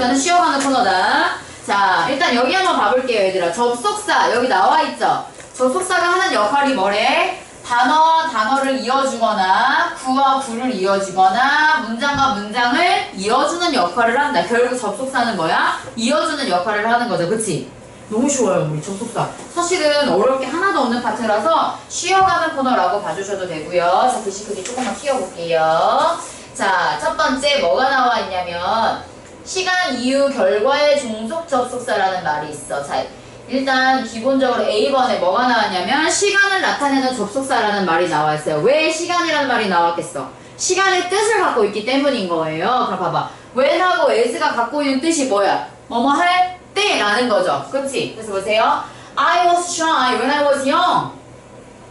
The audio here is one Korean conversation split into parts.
접속사는 쉬어가는 코너다. 자, 일단 여기 한번 봐볼게요, 얘들아. 접속사, 여기 나와 있죠? 접속사가 하는 역할이 뭐래? 단어와 단어를 이어주거나, 구와 구를 이어주거나, 문장과 문장을 이어주는 역할을 한다. 결국 접속사는 뭐야? 이어주는 역할을 하는 거죠. 그치? 너무 쉬워요, 우리 접속사. 사실은 어려울 게 하나도 없는 파트라서 쉬어가는 코너라고 봐주셔도 되고요. 자, 글씨 크기 조금만 키워볼게요. 자, 첫 번째 뭐가 나와 있냐면, 시간, 이유, 결과의 종속 접속사라는 말이 있어. 자, 일단 기본적으로 A번에 뭐가 나왔냐면 시간을 나타내는 접속사라는 말이 나와 있어요. 왜 시간이라는 말이 나왔겠어? 시간의 뜻을 갖고 있기 때문인 거예요. 그럼 봐봐. when하고 as가 갖고 있는 뜻이 뭐야? 뭐뭐 할 때라는 거죠. 그치? 그래서 보세요. I was shy when I was young.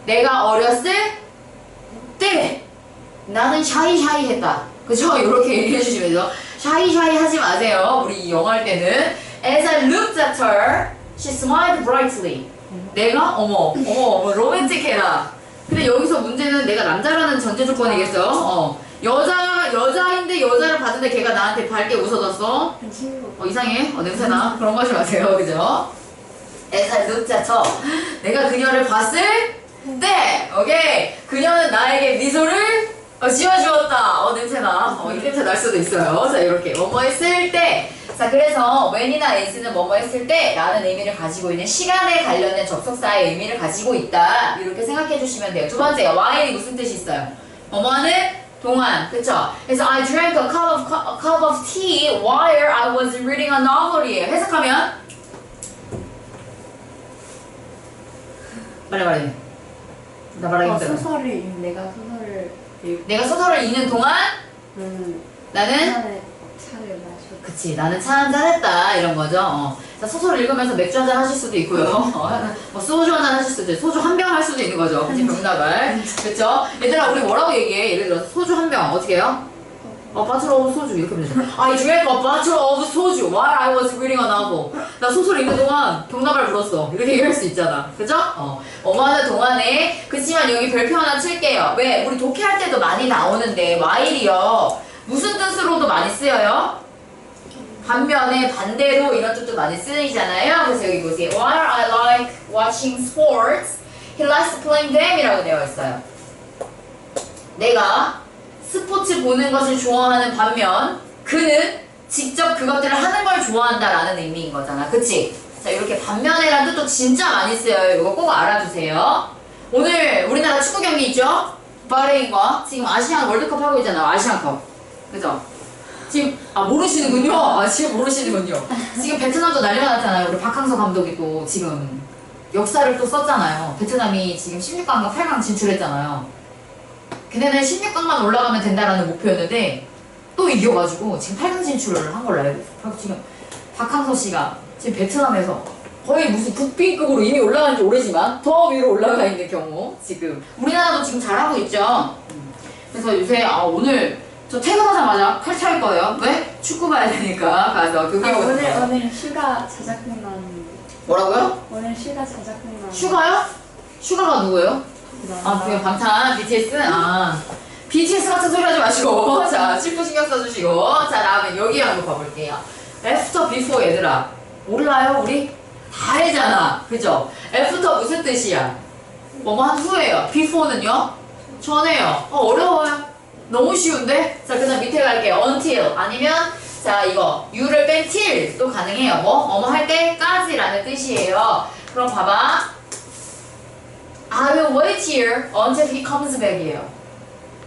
내가 어렸을 때 나는 샤이샤이 했다. 그죠? 이렇게 얘기해 주시면 돼요. 샤이샤이 하지 마세요. 우리 영어 할 때는 As I looked at her, she smiled brightly. 내가 어머 어머 어머 로맨틱해라. 근데 여기서 문제는 내가 남자라는 전제 조건이겠어. 어. 여자 여자인데 여자를 봤는데 걔가 나한테 밝게 웃어줬어. 어, 이상해. 어, 냄새나. 그런 거 하지 마세요. 그죠? As I looked at her. 내가 그녀를 봤을 때, 오케이. 그녀는 나에게 미소를 어, 지어주었다. 어, 냄새나. 어, 이 냄새 날 수도 있어요. 자, 이렇게. 뭐뭐 했을 때. 자, 그래서 when이나 as는 뭐뭐 했을 때 라는 의미를 가지고 있는 시간에 관련된 접속사의 의미를 가지고 있다. 이렇게 생각해 주시면 돼요. 두 번째요. while이 무슨 뜻이 있어요? 뭐뭐는 동안. 그쵸? 그래서 I drank a cup of, a cup of tea while I was reading a novel이에요. 해석하면? 말해, 말해. 나 말하기 어, 힘들어. 소설이 내가 소설을 내가 소설을 읽는 동안 음, 나는 차를 차를 마시고 그치 나는 차 한잔 했다 이런 거죠. 어. 자, 소설을 읽으면서 맥주 한잔 하실 수도 있고요. 어, 뭐 소주 한잔 하실 수도 있고 소주 한 병 할 수도 있는 거죠. 그치 병나발. 그쵸? 얘들아 우리 뭐라고 얘기해? 예를 들어서 소주 한 병. 어떻게 해요? 어, bottle of 소주 이렇게 되죠 I drank a bottle of 소주 while I was reading a novel 나 소설 읽는 동안 병나발 불었어 이렇게 얘기할 수 있잖아 그죠? 어, 어머하는 동안에 그치만 여기 별표 하나 칠게요 왜? 우리 독해할 때도 많이 나오는데 while이요 무슨 뜻으로도 많이 쓰여요? 반면에 반대로 이런 뜻도 많이 쓰이잖아요. 그래서 여기 보세요. While I like watching sports, he likes playing them이라고 되어 있어요. 내가 스포츠 보는 것을 좋아하는 반면 그는 직접 그것들을 하는 걸 좋아한다라는 의미인 거잖아. 그치? 자, 이렇게 반면에란 뜻도 진짜 많이 쓰여요. 이거 꼭 알아두세요. 오늘 우리나라 축구 경기 있죠? 바레인과 지금 아시안 월드컵 하고 있잖아요. 아시안컵. 그죠? 지금 아 모르시는군요. 아 지금 모르시는군요. 지금 베트남도 난리가 났잖아요. 우리 박항서 감독이 또 지금 역사를 또 썼잖아요. 베트남이 지금 16강과 8강 진출했잖아요. 걔네는 16강만 올라가면 된다라는 목표였는데 또 이겨가지고 지금 8강 진출을 한 걸로 알고 있어요. 지금 박항서 씨가 지금 베트남에서 거의 무슨 국빈급으로 이미 올라간 지 오래지만 더 위로 올라가 있는 경우 지금 우리나라도 지금 잘하고 있죠. 그래서 요새 아 오늘 저 퇴근하자마자 칼차일 거예요. 왜? 축구 봐야 되니까 가서 그게 아, 뭐- 오늘 오늘 슈가 자작극 나왔는데 뭐라고요? 오늘 슈가 자작극 나왔는데 슈가요? 슈가가 누구예요? 나- 아, 그냥 방탄 BTS? 아. BTS 같은 소리 하지 마시고. 자, 실프 신경 써주시고. 자, 다음에 여기 한번 봐볼게요. After, before 얘들아. 몰라요, 우리? 다 알잖아. 그죠? After 무슨 뜻이야? 뭐뭐 한 후예요. before는요? 전에요. 어, 어려워요. 너무 쉬운데? 자, 그 다음 밑에 갈게요. until. 아니면, 자, 이거. you를 뺀 till. 또 가능해요. 뭐? 뭐뭐 할 때까지라는 뜻이에요. 그럼 봐봐. I will wait here until he comes back이에요.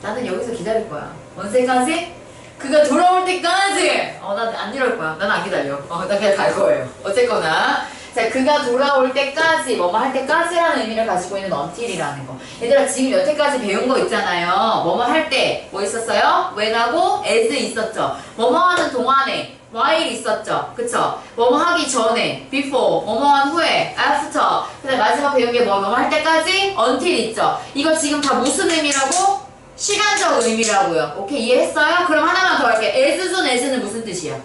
나는 여기서 기다릴 거야. 언제까지? 그가 돌아올 때까지! 어, 난 안 이럴 거야. 난 안 기다려. 어, 나 그냥 갈 거예요. 어쨌거나. 자, 그가 돌아올 때까지, 뭐뭐 할 때까지라는 의미를 가지고 있는 until이라는 거. 얘들아, 지금 여태까지 배운 거 있잖아요. 뭐뭐 할 때, 뭐 있었어요? when하고 as 있었죠. 뭐뭐 하는 동안에, while 있었죠. 그쵸? 뭐뭐 하기 전에, before, 뭐뭐 한 후에, after. 그 다음 마지막 배운 게 뭐, 뭐뭐 할 때까지, until 있죠. 이거 지금 다 무슨 의미라고? 시간적 의미라고요. 오케이, 이해했어요? 그럼 하나만 더 할게요. as soon as는 무슨 뜻이야?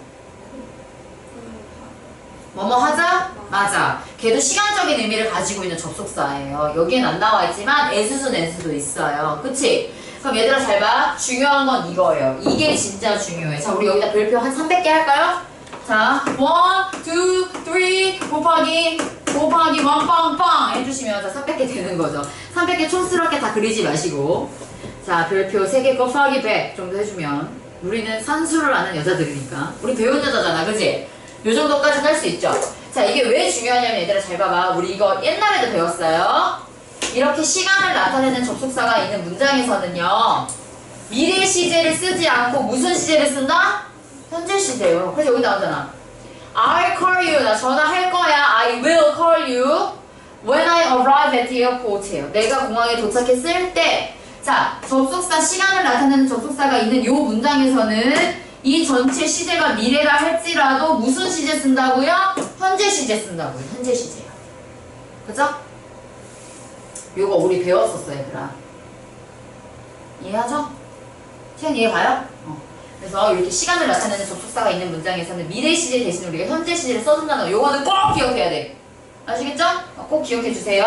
뭐뭐 하자? 맞아. 걔도 시간적인 의미를 가지고 있는 접속사예요. 여기엔 안 나와 있지만 as soon as도 있어요. 그치? 그럼 얘들아 잘 봐. 중요한 건 이거예요. 이게 진짜 중요해. 자, 우리 여기다 별표 한 300개 할까요? 자, 1, 2, 3 곱하기 곱하기 1 빵빵 해주시면 자 300개 되는 거죠. 300개 촌스럽게 다 그리지 마시고 자 별표 3개 곱하기 100 정도 해주면 우리는 산수를 아는 여자들이니까 우리 배운 여자잖아 그지? 요 정도까지 할 수 있죠. 자 이게 왜 중요하냐면 얘들아 잘 봐봐 우리 이거 옛날에도 배웠어요. 이렇게 시간을 나타내는 접속사가 있는 문장에서는요 미래 시제를 쓰지 않고 무슨 시제를 쓴다? 현재 시제요. 그래서 여기 나오잖아. I'll call you. 나 전화할 거야. I will call you when I arrive at the airport예요. 내가 공항에 도착했을 때. 자, 접속사 시간을 나타내는 접속사가 있는 요 문장에서는 이 전체 시제가 미래라 할지라도 무슨 시제 쓴다고요? 현재 시제 쓴다고요. 현재 시제요. 그죠? 요거 우리 배웠었어, 얘들아. 이해하죠? 시간 이해 가요? 어. 그래서 이렇게 시간을 나타내는 접속사가 있는 문장에서는 미래 시제 대신 우리가 현재 시제를 써준다는 거. 요거는 꼭 기억해야 돼. 아시겠죠? 어, 꼭 기억해 주세요.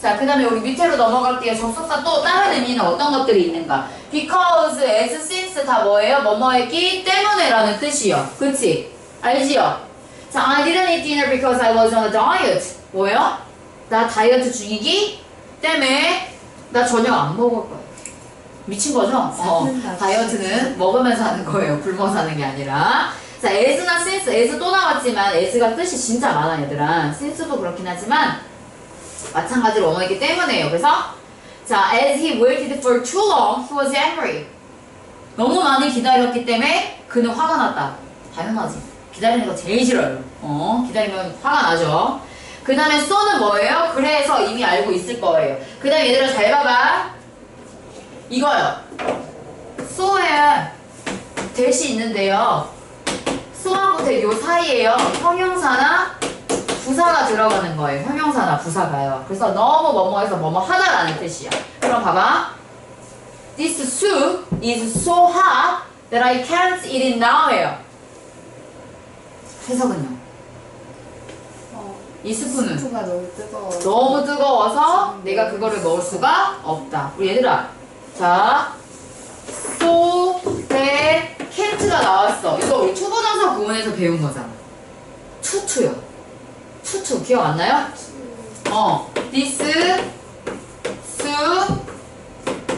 자, 그 다음에 우리 밑으로 넘어갈게요. 접속사 또 다른 의미는 어떤 것들이 있는가? Because, as, since 다 뭐예요? 뭐뭐했기 때문에 라는 뜻이요. 그치? 알지요? 자, I didn't eat dinner because I was on a diet. 뭐예요? 나 다이어트 중이기 때문에 나 저녁 안 먹을 거야. 미친 거죠? 어. 다이어트는 먹으면서 하는 거예요. 굶어서 하는 게 아니라. 자, as나 since, as 또 나왔지만 as가 뜻이 진짜 많아, 얘들아. since도 그렇긴 하지만 마찬가지로 뭐뭐이기 때문에요. 그래서 자, as he waited for too long, he was angry. 너무 많이 기다렸기 때문에 그는 화가 났다. 당연하지. 기다리는 거 제일 싫어요. 어, 기다리면 화가 나죠. 그 다음에 so는 뭐예요? 그래서 이미 알고 있을 거예요. 그 다음에 얘들아 잘 봐봐. 이거요. so에 대시 있는데요. so하고 대요 사이에요. 형용사나 부사가 들어가는 거예요. 형용사나 부사가요. 그래서 너무 뭐뭐해서 뭐뭐 하다라는 뜻이야. 그럼 봐봐. This soup is so hot that I can't eat it now예요. 해석은요. 어, 이 스프는 스프가 너무 뜨거워. 너무 뜨거워서 내가 그거를 먹을 수가 없다. 우리 얘들아, 자, so that can't가 나왔어. 이거 우리 투부정사 구문에서 배운 거잖아. 투투요. 투투 기억 안 나요? 어, this soup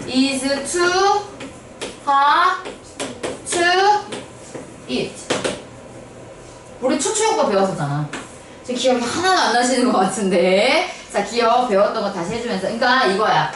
is too hot to eat. 우리 추추 효과 배웠었잖아. 지금 기억이 하나도 안 나시는 것 같은데. 자, 기억 배웠던 거 다시 해주면서. 그러니까 이거야.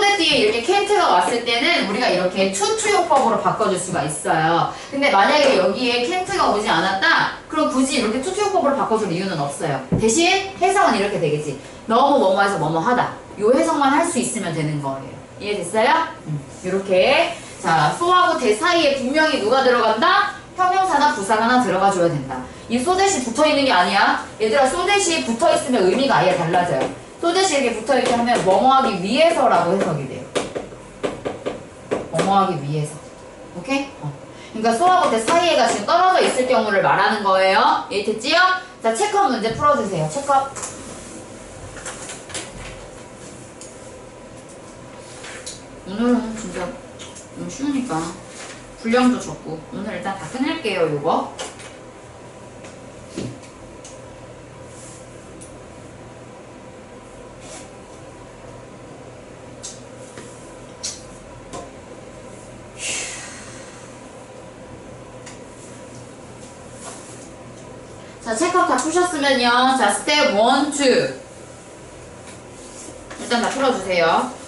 that 뒤에 이렇게 can't가 왔을 때는 우리가 이렇게 투투용법으로 바꿔줄 수가 있어요. 근데 만약에 여기에 can't가 오지 않았다? 그럼 굳이 이렇게 투투용법으로 바꿔줄 이유는 없어요. 대신 해석은 이렇게 되겠지. 너무 뭐뭐해서 뭐뭐 하다. 요 해석만 할 수 있으면 되는 거예요. 이해됐어요? 음, 이렇게. 자, so하고 대 사이에 분명히 누가 들어간다? 형용사나 부사가 하나 들어가 줘야 된다. 이 소댓이 붙어 있는 게 아니야. 얘들아, 소댓이 붙어 있으면 의미가 아예 달라져요. 소댓이 이렇게 붙어 있게 하면 뭐뭐하기 위해서라고 해석이 돼요. 뭐뭐하기 위해서. 오케이? 어. 그러니까 소하고 대 사이에가 지금 떨어져 있을 경우를 말하는 거예요. 이해됐지요? 자, 체크업 문제 풀어주세요. 체크업. 오늘은 진짜 너무 쉬우니까 분량도 적고. 오늘 일단 다 끝낼게요 요거. 자 체크업 다 푸셨으면요. 자 스텝 1, 2 일단 다 풀어주세요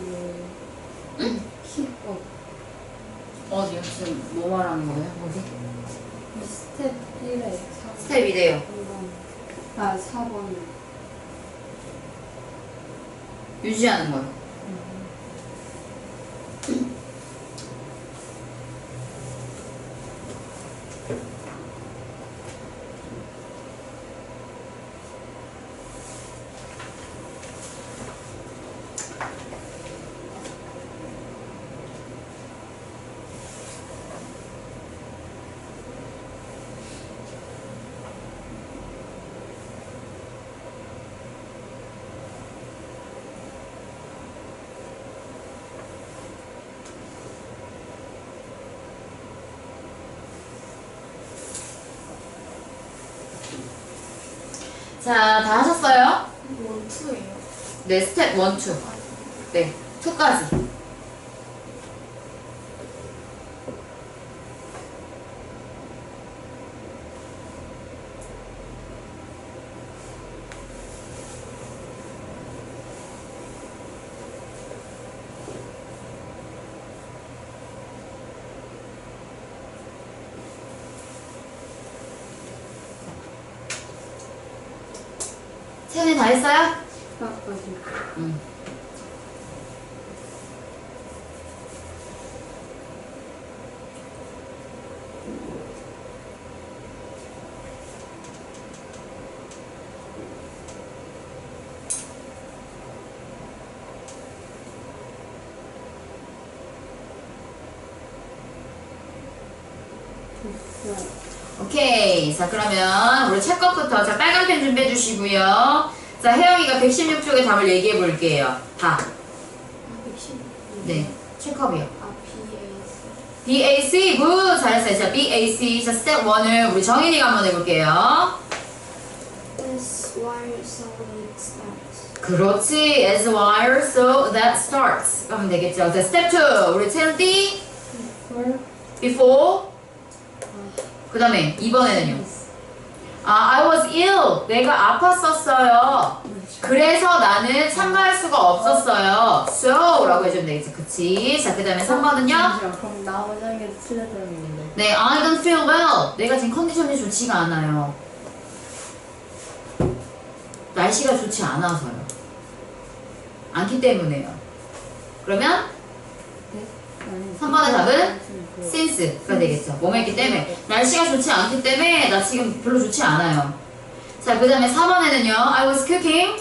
뭐예요? 응? 힙업. 어디요? 지금 뭐 말하는 거예요? 어디? 이 스텝 1에 스텝 2대요. 한번 아 4번 유지하는 거예요. 자, 다 하셨어요? 원투예요 네, 스텝 1, 2. 네, 2까지. 오케이. 자, 그러면 우리 첫 것부터 자, 빨간 펜 준비해 주시고요. 자, 혜영이가 116쪽의 답을 얘기해 볼게요. 다. 110 네. 체크업이요. 아 BAC 굿! 잘했어요. 자, BAC. 자, 스텝 1을 우리 정인이가 한번 해볼게요. This wire so it starts 그렇지. As wire, so that starts. 하면 되겠죠. 자, 스텝 2. 우리 채연띠. for Before. 그 다음에 2번에는요. 아, I was ill. 내가 아팠었어요. 그래서 나는 참가할 수가 없었어요. So 라고 해주면 되겠죠. 그치? 자, 그 다음에 3번은요. 잠시만, 그럼 나 원장님께 틀렸다는 건데 네, I don't feel well. 내가 지금 컨디션이 좋지가 않아요. 날씨가 좋지 않아서요. 않기 때문에요. 그러면 아니, 3번의 답은 그- since가 되겠죠. 뭐뭐 했기 때문에. 날씨가 좋지 않기 때문에 나 지금 별로 좋지 않아요. 자, 그 다음에 4번에는요. I was cooking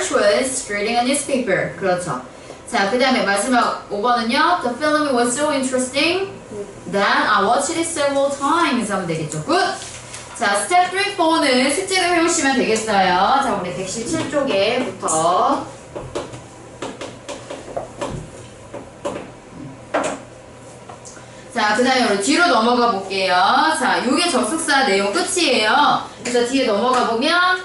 she was reading a newspaper. 그렇죠. 자, 그 다음에 마지막 5번은요. The film was so interesting that I watched it several times 하면 되겠죠. 굿! 자, 스텝 3, 4는 실제로 해오시면 되겠어요. 자, 우리 117쪽에부터. 자, 그 다음에 뒤로 넘어가 볼게요. 자, 요게 접속사 내용 끝이에요. 그래서 뒤에 넘어가 보면,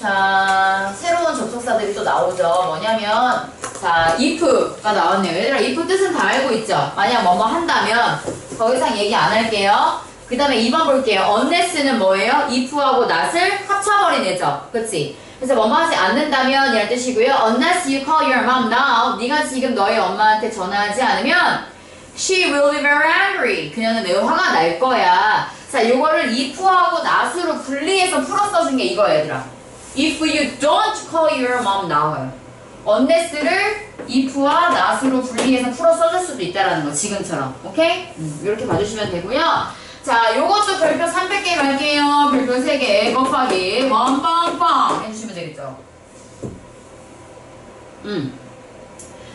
자, 새로운 접속사들이 또 나오죠. 뭐냐면, 자, if가 나왔네요. 얘들아, if 뜻은 다 알고 있죠? 만약 뭐뭐 한다면, 더 이상 얘기 안 할게요. 그 다음에 2번 볼게요. unless는 뭐예요? if하고 not을 합쳐버린 애죠. 그치? 그래서 뭐뭐 하지 않는다면 이란 뜻이고요. unless you call your mom now. 네가 지금 너희 엄마한테 전화하지 않으면 she will be very angry. 그녀는 매우 화가 날 거야. 자, 요거를 if하고 not으로 분리해서 풀어 써준 게 이거야, 얘들아. If you don't call your mom now요. unless를 if와 not으로 분리해서 풀어 써줄 수도 있다라는 거, 지금처럼. 오케이? 음, 이렇게 봐주시면 되고요. 자, 요것도 별표 300개 갈게요. 별표 3개 곱하기 원빵빵 해주시면 되겠죠. 음.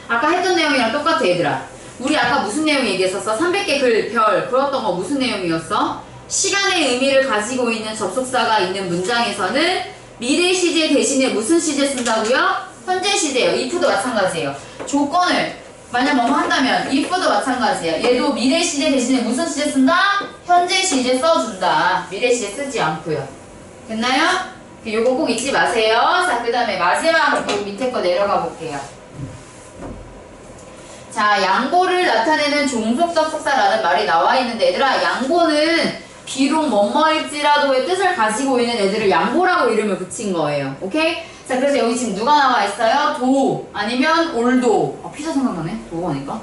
아까 했던 내용이랑 똑같아, 얘들아. 우리 아까 무슨 내용 얘기했었어? 300개 글, 별, 그었던 거 무슨 내용이었어? 시간의 의미를 가지고 있는 접속사가 있는 문장에서는 미래 시제 대신에 무슨 시제 쓴다고요? 현재 시제예요. if도 마찬가지예요. 조건을 만약 뭐뭐 한다면 if도 마찬가지예요. 얘도 미래 시제 대신에 무슨 시제 쓴다? 현재 시제 써준다. 미래 시제 쓰지 않고요. 됐나요? 요거 꼭 잊지 마세요. 자, 그 다음에 마지막 요 밑에 거 내려가 볼게요. 자, 양보를 나타내는 종속 접속사라는 말이 나와 있는데 얘들아, 양보는 비록 뭐뭐일지라도의 뜻을 가지고 있는 애들을 양보라고 이름을 붙인 거예요. 오케이? 자, 그래서 여기 지금 누가 나와 있어요? 도 아니면 올도. 아, 피자 생각나네. 도가 하니까.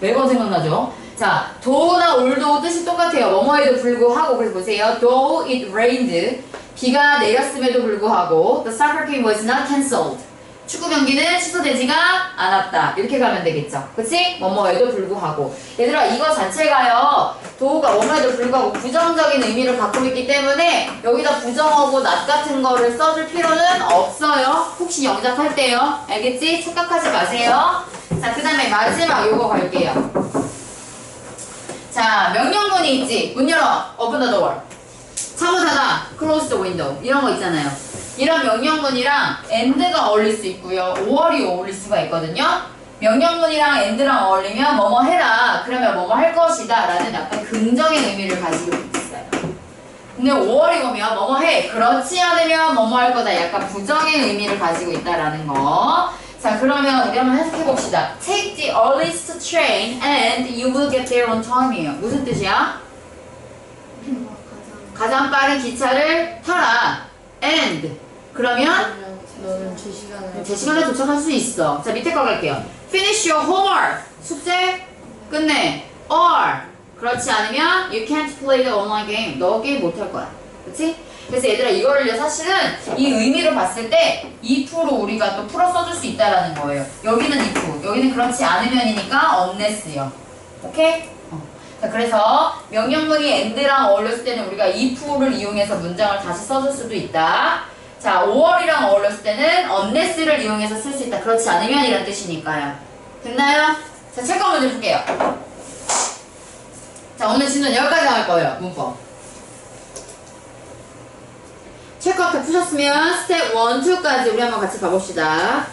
매번 생각나죠? 자, 도나 올도 뜻이 똑같아요. 뭐뭐에도 불구하고 그래서 보세요. Though it rained, 비가 내렸음에도 불구하고 the soccer game was not cancelled. 축구 경기는 취소되지가 않았다. 이렇게 가면 되겠죠. 그치? 뭐뭐에도 불구하고. 얘들아, 이거 자체가요, 도우가 뭐뭐에도 불구하고 부정적인 의미를 갖고 있기 때문에 여기다 부정어고 not 같은 거를 써줄 필요는 없어요. 혹시 영작할 때요. 알겠지? 착각하지 마세요. 자, 그 다음에 마지막 요거 갈게요. 자, 명령문이 있지. 문 열어. open the door. 창문 닫아. close the window. 이런 거 있잖아요. 이런 명령문이랑 and가 어울릴 수 있고요. 5월이 어울릴 수가 있거든요. 명령문이랑 and랑 어울리면 뭐뭐 해라. 그러면 뭐뭐 할 것이다. 라는 약간 긍정의 의미를 가지고 있어요. 근데 5월이 오면 뭐뭐 해. 그렇지 않으면 뭐뭐 할 거다. 약간 부정의 의미를 가지고 있다라는 거. 자, 그러면 우리 한번 해석해 봅시다. Take the earliest train and you will get there on time이에요. 무슨 뜻이야? 가장 가장 빠른 기차를 타라. and 그러면 너는 제 시간에 제 시간에 도착할 수 있어. 자 밑에 거 갈게요. Finish your homework. 숙제 끝내. or 그렇지 않으면 you can't play the online game. 너 게임 못 할 거야. 그렇지? 그래서 얘들아 이거를 사실은 이 의미로 봤을 때 if로 우리가 또 풀어 써줄 수 있다라는 거예요. 여기는 if, 여기는 그렇지 않으면이니까 unless요. 오케이? 어. 자 그래서 명령문이 and랑 어울렸을 때는 우리가 if를 이용해서 문장을 다시 써줄 수도 있다. 자 5월이랑 어울렸을 때는 unless를 이용해서 쓸 수 있다. 그렇지 않으면 이란 뜻이니까요. 됐나요? 자 체크 문제 볼게요. 자 오늘 진도는 여기까지 할 거예요. 문법. 체크아웃 푸셨으면 스텝 1, 2까지 우리 한번 같이 가봅시다.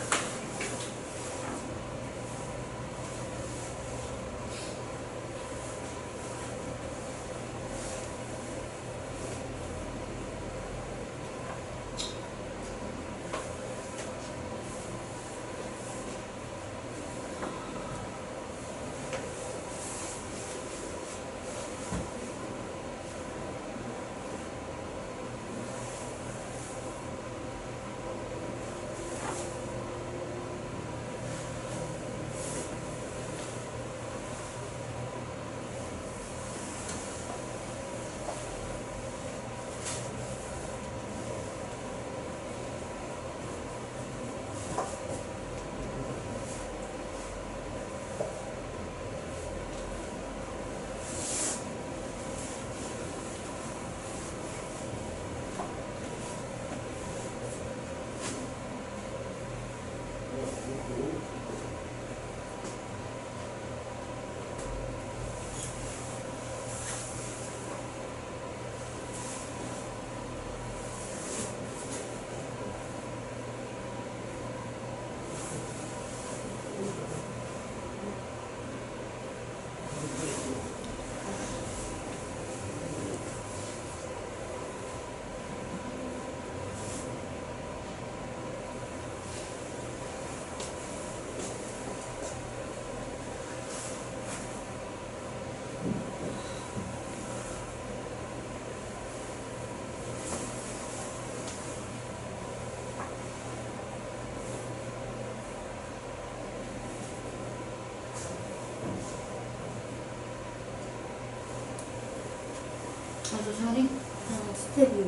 아주 잘해. 어, 스텝이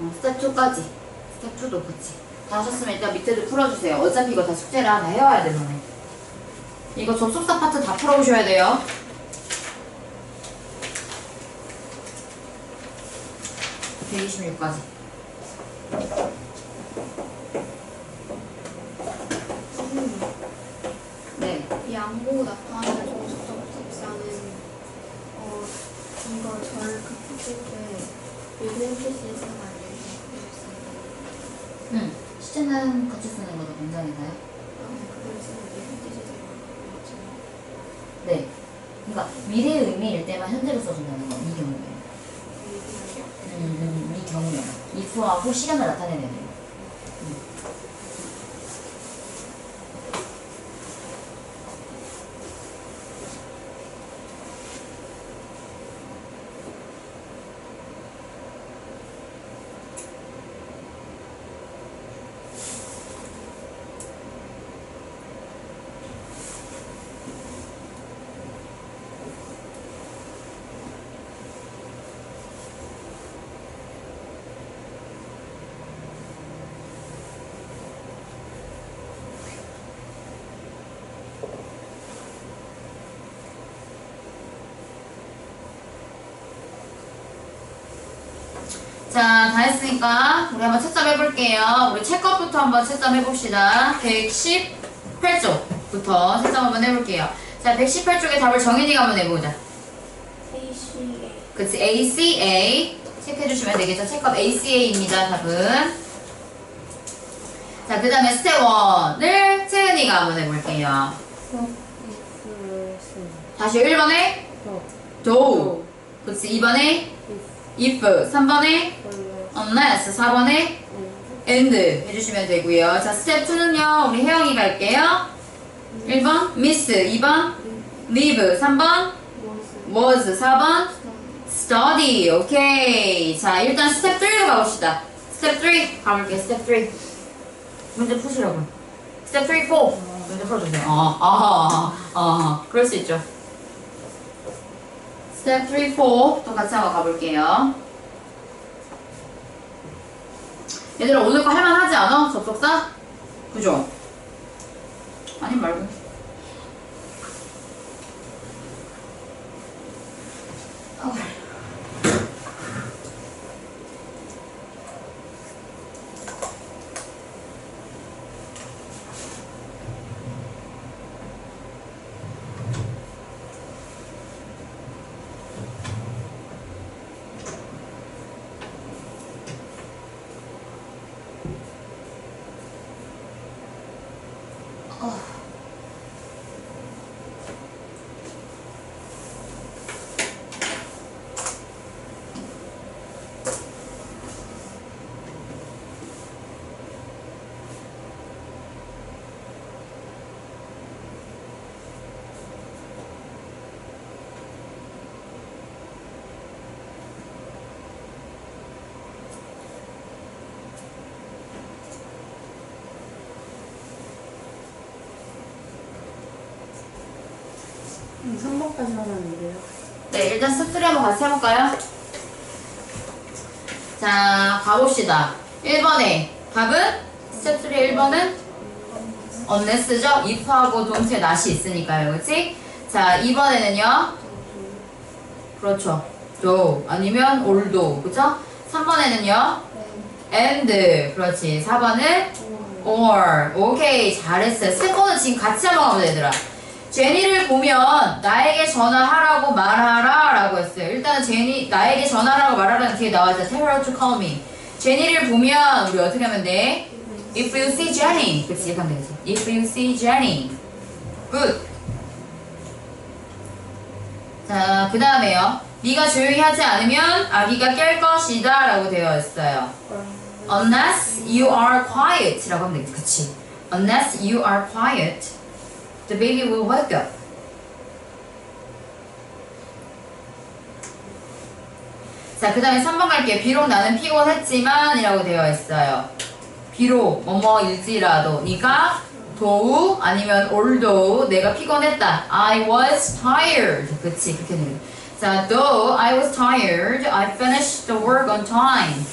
어, 스텝 2까지. 스텝 2도 그치. 다 하셨으면 일단 밑에도 풀어주세요. 어차피 이거 다 숙제라 다 해와야 돼, 너네. 이거 접속사 파트 다 풀어오셔야 돼요. (126까지) 네. 양보 나타나는 종속적 접사는 어 이거 응. 시제는 같이 쓰는 거도 문장인가요? 네. 그러니까 미래의 의미일 때만 현재로 써준다는 거, 이 경우에. 음, 음, 이 경우에. if하고 시간을 나타내는 거. 자, 다 했으니까 우리 한번 채점 해볼게요. 우리 책것부터 한번 채점 해봅시다. 118쪽부터 채점 한번 해볼게요. 자, 118쪽의 답을 정현이가 한번 해보자. ACA 그치, ACA. 체크해주시면 되겠죠. 책값 ACA입니다, 답은. 자, 그 다음에 스텝 1을 채은이가 한번 해볼게요. 다시 1번에 do. 그치, 2번에 if. 3번에 unless. 4번에 and 해주시면 되고요. 자, 스텝 2는요, 우리 혜영이가 할게요. 1번, miss. 2번, leave. 3번, was was. 4번, study. 오케이. 자, 일단 스텝 3로 가봅시다. 스텝 3. 가볼게요. 스텝 3. 문제 푸시라고요. 스텝 3, 4. 문제 풀어주세요. 어, 어, 어, 어. 그럴 수 있죠. 스텝 3, 4. 또 같이 한번 가볼게요. 얘들아, 오늘 거 할만하지 않아? 접속사? 그죠? 아니 말고. 어. 음, 3번까지 하면 돼요. 네, 일단 스트리 한번 같이 해볼까요? 자, 가봅시다. 1번에 답은? 스텝 3 1번은? unless죠? if하고 동시에 not이 있으니까요. 그치? 자, 2번에는요? 그렇죠. do 아니면 although. 그쵸? 3번에는요? and. 그렇지. 4번은? or. 오케이. 잘했어요. 스텝 4는 지금 같이 한번 가보자, 얘들아. 제니를 보면 나에게 전화하라고 말하라 라고 했어요. 일단은 제니 나에게 전화하라고 말하라는 뒤에 나와있죠. Tell her to call me. 제니를 보면 우리 어떻게 하면 돼? If you see Jenny. 그치 이렇게 하면 되지. If you see Jenny. Good. 자, 그 다음에요. 네가 조용히 하지 않으면 아기가 깰 것이다 라고 되어 있어요. Unless you are quiet 라고 하면 되겠지. 그치. Unless you are quiet. The baby will wake up. 자, 그 다음에 3번 갈게요. 비록 나는 피곤했지만 이라고 되어 있어요. 비록 뭐뭐일지라도 니가 도우 아니면 although 내가 피곤했다. I was tired. 그치 그렇게 되는 자, though I was tired, I finished the work on time.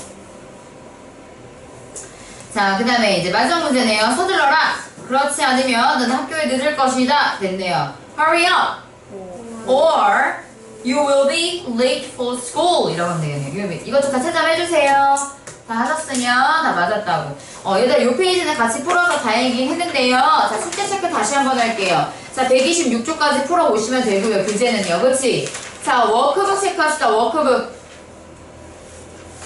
자, 그 다음에 이제 마지막 문제네요. 서둘러라. 그렇지 않으면 너는 학교에 늦을 것이다. 됐네요. Hurry up. Or you will be late for school. 하면 되겠네요. 이것도 다 채점해주세요. 다 하셨으면 다 맞았다고. 어, 얘들아, 이 페이지는 같이 풀어서 다행히 했는데요. 자, 숙제 체크 다시 한번 할게요. 자, 126쪽까지 풀어보시면 되고요. 교재는요. 그치? 자, 워크북 체크합시다. 워크북.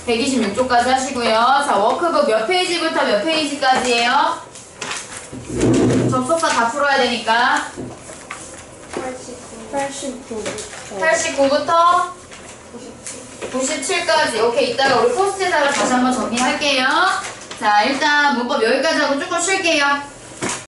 126쪽까지 하시고요. 자, 워크북 몇 페이지부터 몇 페이지까지예요? 접속사 다 풀어야 되니까. 89 89부터 89부터 97 97까지. 오케이 이따가 우리 포스트잇을 다시 한번 정리할게요. 자 일단 문법 여기까지 하고 조금 쉴게요